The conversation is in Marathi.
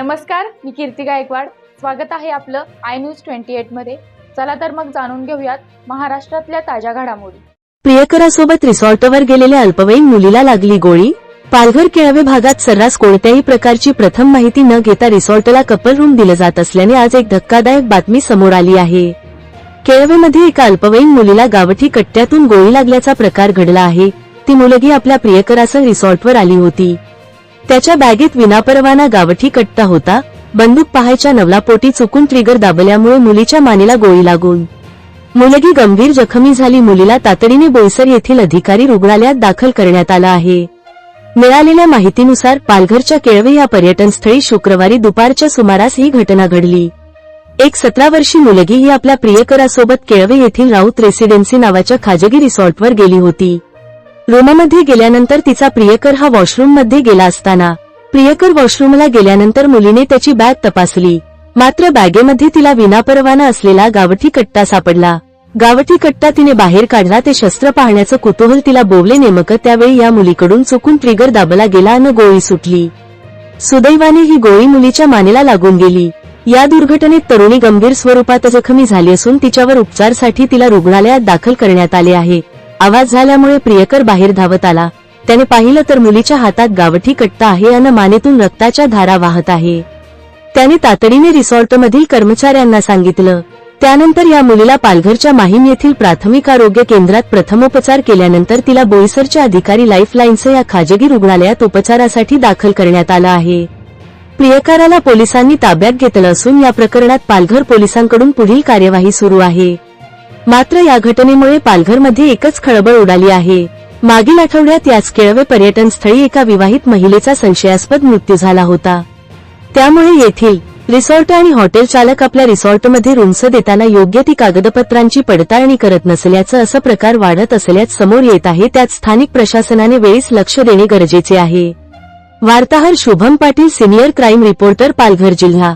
नमस्कार मी कीर्ती गायकवाड. स्वागत आहे आपलं आय न्यूज ट्वेंटी एटमध्ये. चला तर मग जाणून घेऊयात महाराष्ट्रातल्या ताज्या घडामोडी. प्रियकरासोबत रिसॉर्टवर गेलेल्या अल्पवयीन मुलीला लागली गोळी. पालघर केळवे भागात सर्रास कोणत्याही प्रकारची प्रथम माहिती न घेता रिसॉर्टला कपल रूम दिलं जात असल्याने आज एक धक्कादायक बातमी समोर आली आहे. केळवेमध्ये एका अल्पवयीन मुलीला गावठी कट्ट्यातून गोळी लागल्याचा प्रकार घडला आहे. ती मुलगी आपल्या प्रियकरासह रिसॉर्टवर आली होती. त्याच्या बॅगेत विनापरवाना गावठी कट्टा होता. बंदूक पाहायच्या नवलापोटी चुकून ट्रिगर दाबल्यामुळे मुलीच्या मानेला गोळी लागून. मुलगी गंभीर जखमी झाली. मुलीला तातडीने बोईसर येथील अधिकारी रुग्णालयात दाखल करण्यात आला आहे. मिळालेल्या माहितीनुसार पालघरच्या केळवे या पर्यटनस्थळी शुक्रवारी दुपारच्या सुमारास ही घटना घडली. एक सतरा वर्षी मुलगी ही आपल्या प्रियकरासोबत केळवे येथील राऊत रेसिडेन्सी नावाच्या खाजगी रिसॉर्टवर गेली होती. रूममध्ये गेल्यानंतर तिचा प्रियकर हा वॉशरूममध्ये गेला असताना. प्रियकर वॉशरूमला गेल्यानंतर मुलीने त्याची बॅग तपासली. मात्र बॅगेमध्ये तिला विनापरवाना असलेला गावठी कट्टा सापडला. गावठी कट्टा तिने बाहेर काढला ते शस्त्र पाहण्याचं कुतूहल तिला बोवले नेमकं. त्यावेळी या मुलीकडून चुकून ट्रिगर दाबला गेला आणि गोळी सुटली. सुदैवाने ही गोळी मुलीच्या मानेला लागून गेली. या दुर्घटनेत तरुणी गंभीर स्वरूपात जखमी झाली असून तिच्यावर उपचारसाठी तिला रुग्णालयात दाखल करण्यात आले आहे. आवाज झाल्यामुळे प्रियकर बाहेर धावत आला. त्याने पाहिलं तर मुलीच्या हातात गावठी कट्टा आहे आणि मानेतून रक्ताच्या धारा वाहत आहे. त्याने तातडीने रिसॉर्टमधील कर्मचाऱ्यांना सांगितलं. त्यानंतर या मुलीला पालघरच्या माहीम येथील प्राथमिक आरोग्य केंद्रात प्रथमोपचार केल्यानंतर तिला बोईसरच्या अधिकारी लाईफलाईनचं या खाजगी रुग्णालयात उपचारासाठी दाखल करण्यात आलं आहे. प्रियकाराला पोलिसांनी ताब्यात घेतलं असून या प्रकरणात पालघर पोलिसांकडून पुढील कार्यवाही सुरू आहे. मात्र या घटनेमुळे पालघरमध्ये एकच खळबळ उडाली आहे. मागील आठवड्यात याच केळवे पर्यटन स्थळी एका विवाहित महिलेचा संशयास्पद मृत्यू झाला होता. त्यामुळे येथील रिसॉर्ट आणि हॉटेल चालक आपल्या रिसॉर्टमध्ये रूम्स देताना योग्य ती कागदपत्रांची पडताळणी करत नसल्याचं असं प्रकार वाढत असल्यास समोर येत आहे त्यात स्थानिक प्रशासनाने वेळीच लक्ष देणे गरजेचे आहे. वार्ताहर Shubham Patil senior crime reporter Palghar जिल्हा.